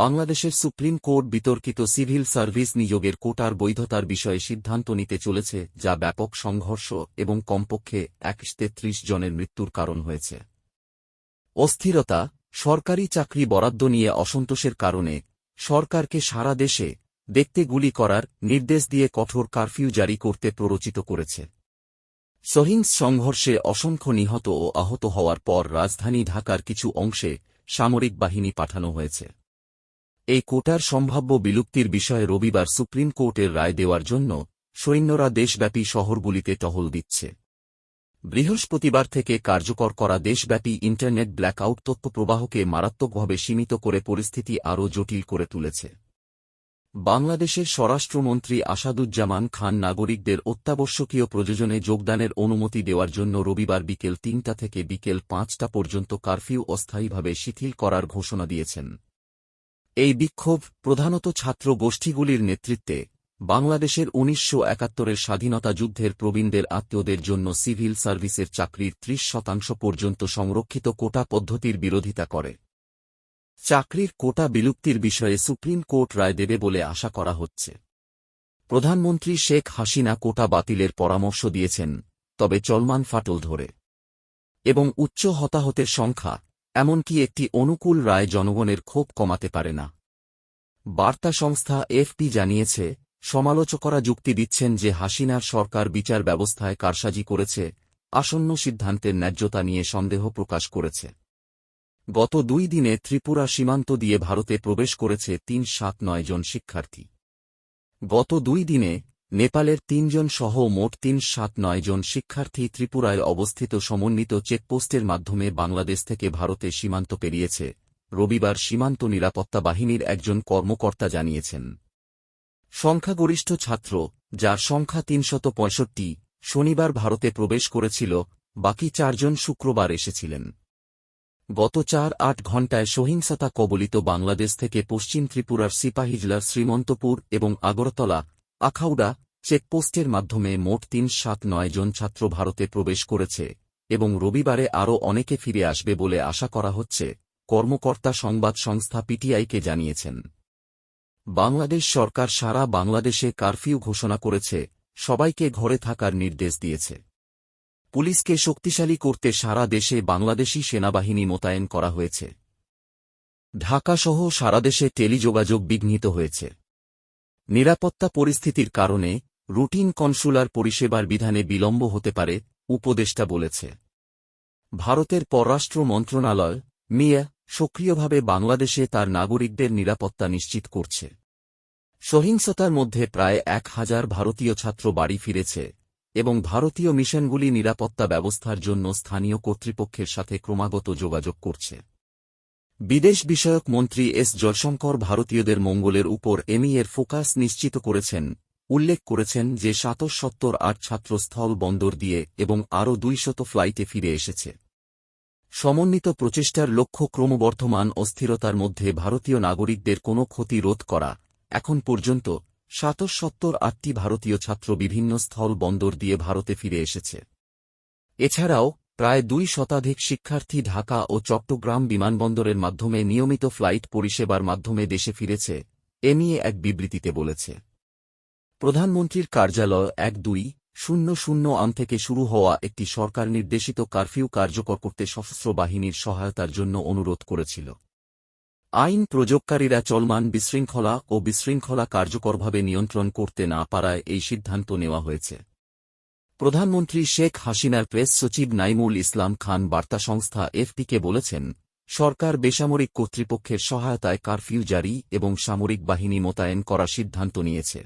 বাংলাদেশের supreme court বিতর্কিত civil service নিয়োগের কোটার বৈধতার বিষয়ে সিদ্ধান্ত নিতে চলেছে, যা ব্যাপক সংঘর্ষ এবং কমপক্ষে একশ তেত্রিশ জনের মৃত্যুর কারণ হয়েছে। অস্থিরতা, সরকারি চাকরি বরাদ্দ নিয়ে অসন্তোষের কারণে সরকারকে সারা দেশে দেখতে গুলি করার নির্দেশ দিয়ে কঠোর কারফিউ জারি করতে প্ররোচিত করেছে। সহিংস সংঘর্ষে অসংখ্য নিহত ও আহত হওয়ার পর রাজধানী ঢাকার কিছু অংশে সামরিক বাহিনী পাঠানো হয়েছে। এই কোটার সম্ভাব্য বিলুপ্তির বিষয়ে রবিবার সুপ্রিম কোর্টের রায় দেওয়ার জন্য সৈন্যরা দেশব্যাপী শহরগুলিতে টহল দিচ্ছে। বৃহস্পতিবার থেকে কার্যকর করা দেশব্যাপী ইন্টারনেট ব্ল্যাকআউট তথ্য প্রবাহকে মারাত্মকভাবে সীমিত করে পরিস্থিতি আরও জটিল করে তুলেছে। বাংলাদেশের স্বরাষ্ট্রমন্ত্রী আসাদুজ্জামান খান নাগরিকদের অত্যাবশ্যকীয় প্রযোজনে যোগদানের অনুমতি দেওয়ার জন্য রবিবার বিকেল তিনটা থেকে বিকেল পাঁচটা পর্যন্ত কারফিউ অস্থায়ীভাবে শিথিল করার ঘোষণা দিয়েছেন। এই বিক্ষোভ প্রধানত ছাত্র গোষ্ঠীগুলির নেতৃত্বে বাংলাদেশের উনিশশো একাত্তরের স্বাধীনতা যুদ্ধের প্রবীণদের আত্মীয়দের জন্য সিভিল সার্ভিসের চাকরির ত্রিশ শতাংশ পর্যন্ত সংরক্ষিত কোটা পদ্ধতির বিরোধিতা করে। চাকরির কোটা বিলুপ্তির বিষয়ে সুপ্রিম কোর্ট রায় দেবে বলে আশা করা হচ্ছে। প্রধানমন্ত্রী শেখ হাসিনা কোটা বাতিলের পরামর্শ দিয়েছেন, তবে চলমান ফাটল ধরে। এবং উচ্চ হতাহতের সংখ্যা এমনকি একটি অনুকূল রায় জনগণের ক্ষোভ কমাতে পারে না। বার্তা সংস্থা এফপি জানিয়েছে সমালোচকরা যুক্তি দিচ্ছেন যে হাসিনার সরকার বিচার ব্যবস্থায় কারসাজি করেছে, আসন্ন সিদ্ধান্তের ন্যায্যতা নিয়ে সন্দেহ প্রকাশ করেছে। গত দুই দিনে ত্রিপুরা সীমান্ত দিয়ে ভারতে প্রবেশ করেছে তিন সাত নয় জন শিক্ষার্থী। গত দুই দিনে নেপালের তিনজন সহ মোট তিন সাত নয় জন শিক্ষার্থী ত্রিপুরায় অবস্থিত সমন্বিত চেকপোস্টের মাধ্যমে বাংলাদেশ থেকে ভারতে সীমান্ত পেরিয়েছে। রবিবার সীমান্ত নিরাপত্তা বাহিনীর একজন কর্মকর্তা জানিয়েছেন। সংখ্যাগরিষ্ঠ ছাত্র, যার সংখ্যা তিনশত পঁয়ষট্টি, শনিবার ভারতে প্রবেশ করেছিল, বাকি চারজন শুক্রবার এসেছিলেন। গত চার আট ঘণ্টায় সহিংসতা কবলিত বাংলাদেশ থেকে পশ্চিম ত্রিপুরার সিপাহিজলার শ্রীমন্তপুর এবং আগরতলা আখাউড়া চেকপোস্টের মাধ্যমে মোট তিন সাত নয় জন ছাত্র ভারতে প্রবেশ করেছে, এবং রবিবারে আরও অনেকে ফিরে আসবে বলে আশা করা হচ্ছে, কর্মকর্তা সংবাদ সংস্থা পিটিআইকে জানিয়েছেন। বাংলাদেশ সরকার সারা বাংলাদেশে কারফিউ ঘোষণা করেছে, সবাইকে ঘরে থাকার নির্দেশ দিয়েছে। পুলিশকে শক্তিশালী করতে সারা দেশে বাংলাদেশি সেনাবাহিনী মোতায়েন করা হয়েছে। ঢাকাসহ সারা দেশে টেলিযোগাযোগ বিঘ্নিত হয়েছে। নিরাপত্তা পরিস্থিতির কারণে রুটিন কনসুলার পরিষেবার বিধানে বিলম্ব হতে পারে, উপদেষ্টা বলেছে। ভারতের পররাষ্ট্র মন্ত্রণালয়, মিয়া, সক্রিয়ভাবে বাংলাদেশে তার নাগরিকদের নিরাপত্তা নিশ্চিত করছে। সহিংসতার মধ্যে প্রায় এক হাজার ভারতীয় ছাত্র বাড়ি ফিরেছে এবং ভারতীয় মিশনগুলি নিরাপত্তা ব্যবস্থার জন্য স্থানীয় কর্তৃপক্ষের সাথে ক্রমাগত যোগাযোগ করছে। বিদেশ বিষয়ক মন্ত্রী এস জয়শঙ্কর ভারতীয়দের মঙ্গলের উপর এমি এর ফোকাস নিশ্চিত করেছেন। উল্লেখ করেছেন যে সাতশ সত্তর আট ছাত্রস্থল বন্দর দিয়ে এবং আরও দুইশত ফ্লাইটে ফিরে এসেছে। সমন্বিত প্রচেষ্টার লক্ষ্য ক্রমবর্ধমান অস্থিরতার মধ্যে ভারতীয় নাগরিকদের কোনো ক্ষতি রোধ করা। এখন পর্যন্ত সাতশ সত্তর আটটি ভারতীয় ছাত্র বিভিন্ন স্থল বন্দর দিয়ে ভারতে ফিরে এসেছে। এছাড়াও প্রায় দুই শতাধিক শিক্ষার্থী ঢাকা ও চট্টগ্রাম বিমানবন্দরের মাধ্যমে নিয়মিত ফ্লাইট পরিষেবার মাধ্যমে দেশে ফিরেছে, এ নিয়ে এক বিবৃতিতে বলেছে। প্রধানমন্ত্রীর কার্যালয় এক দুই শূন্য শূন্য আন থেকে শুরু হওয়া একটি সরকার নির্দেশিত কারফিউ কার্যকর করতে সশস্ত্র বাহিনীর সহায়তার জন্য অনুরোধ করেছিল। আইন প্রযোগকারীরা চলমান বিশৃঙ্খলা ও বিশৃঙ্খলা কার্যকরভাবে নিয়ন্ত্রণ করতে না পারায় এই সিদ্ধান্ত নেওয়া হয়েছে। প্রধানমন্ত্রী শেখ হাসিনার প্রেস সচিব নাইমুল ইসলাম খান বার্তা সংস্থা এফপিকে বলেছেন, সরকার বেসামরিক কর্তৃপক্ষের সহায়তায় কারফিউ জারি এবং সামরিক বাহিনী মোতায়েন করার সিদ্ধান্ত নিয়েছে।